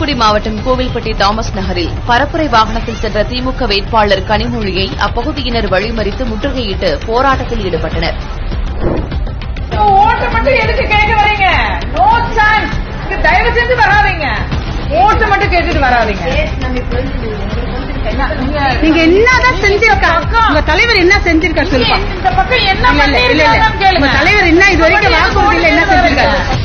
தூத்துக்குடி மாவட்டம் கோவில்பட்டி தாமஸ் நகரில் பரப்புரை வாகனத்தில் சென்ற திமுக வேட்பாளர் கனிமொழியை அப்பகுதியினர் வழிமறித்து முற்றுகையிட்டு போராட்டத்தில் ஈடுபட்டனர். ஓட்டு மட்டும் எதுக்கு கேட்க வரீங்க? நோ சான்ஸ் தயவு செஞ்சு வராதீங்க. ஓட்டு மட்டும் கேட்டுட்டு வராதீங்க. என்ன, நீங்க- என்னதான் செஞ்சிருக்கா? உங்க தலைவர் என்ன செஞ்சிருக்காரு சொல்லுப்பா. இந்த பக்கம் என்ன தலைவர் என்ன இது வரைக்கும் என்ன செஞ்சிருக்காரு?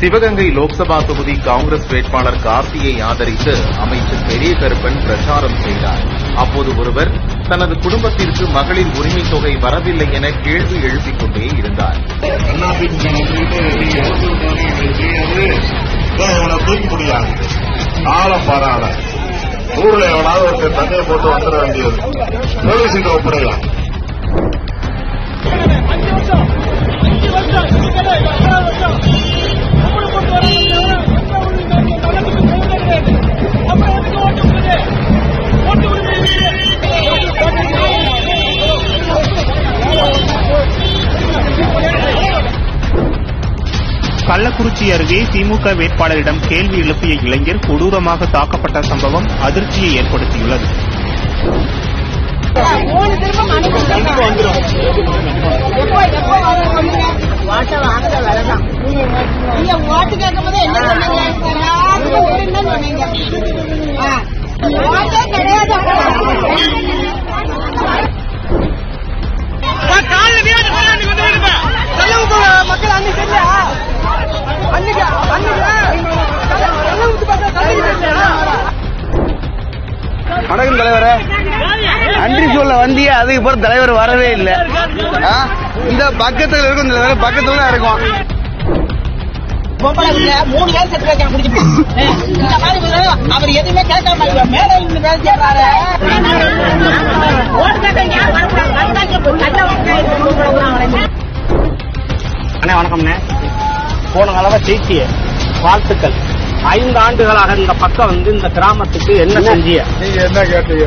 சிவகங்கை லோக்சபா தொகுதி காங்கிரஸ் வேட்பாளர் கார்த்தியை ஆதரித்து அமைச்சர் பெரிய கருப்பன் பிரச்சாரம் செய்தார். அப்போது ஒருவர் தனது குடும்பத்திற்கு மகளிர் உரிமை தொகை வரவில்லை என கேள்வி எழுப்பிக் கொண்டே இருந்தார். ஊர்ல எவனாவது ஒருத்தர் தண்ணியை போட்டு வந்துட வேண்டியது. போலீஸுக்கு ஒப்படையலாம் கள்ளக்குறிச்சி அருகே திமுக வேட்பாளரிடம் கேள்வி எழுப்பிய இளைஞர் கொடூரமாக தாக்கப்பட்ட சம்பவம் அதிர்ச்சியை ஏற்படுத்தியுள்ளது. நீங்க சொல்ல வந்தியே அதுக்கு பிறகு தலைவர் வரவே இல்லை? இந்த பக்கத்துல இருக்கும் இந்த பக்கத்துல தான் இருக்கும். மூணு பேர் செத்து வைக்க முடிச்சு இந்த மாதிரி ஒரு அவர் எதுவுமே கேட்காம இல்ல. மேல இருந்து வேலை செய்யறாரு ஓட்டு கேட்க யார் வரக்கூடாது அண்ணே வணக்கம்ண்ணே. போன தடவை ஜெயிச்சிய. வாழ்த்துக்கள். ஐந்து ஆண்டுகளாக இந்த பக்கம் வந்து இந்த கிராமத்துக்கு என்ன செஞ்சிய நீங்க என்ன கேட்டீங்க?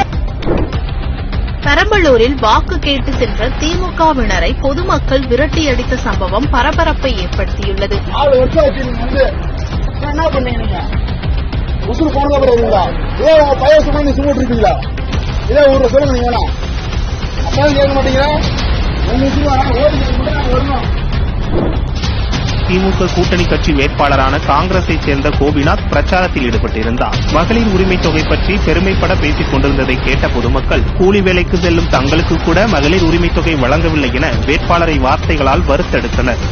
திருவள்ளூரில் வாக்கு கேட்டு சென்ற திமுகவினரை பொதுமக்கள் விரட்டியடித்த சம்பவம் பரபரப்பை ஏற்படுத்தியுள்ளது. என்ன கேட்க மாட்டீங்களா திமுக கூட்டணி கட்சி வேட்பாளரான காங்கிரஸை சேர்ந்த கோபிநாத் பிரச்சாரத்தில் ஈடுபட்டிருந்தார். மகளிர் உரிமை தொகை பற்றி பெருமைப்பட பேசிக் கொண்டிருந்ததை கேட்ட பொதுமக்கள் கூலி வேலைக்கு செல்லும் தங்களுக்கு கூட மகளிர் உரிமை தொகை வழங்கவில்லை என வேட்பாளரை வார்த்தைகளால் வறுத்தெடுத்தனர்.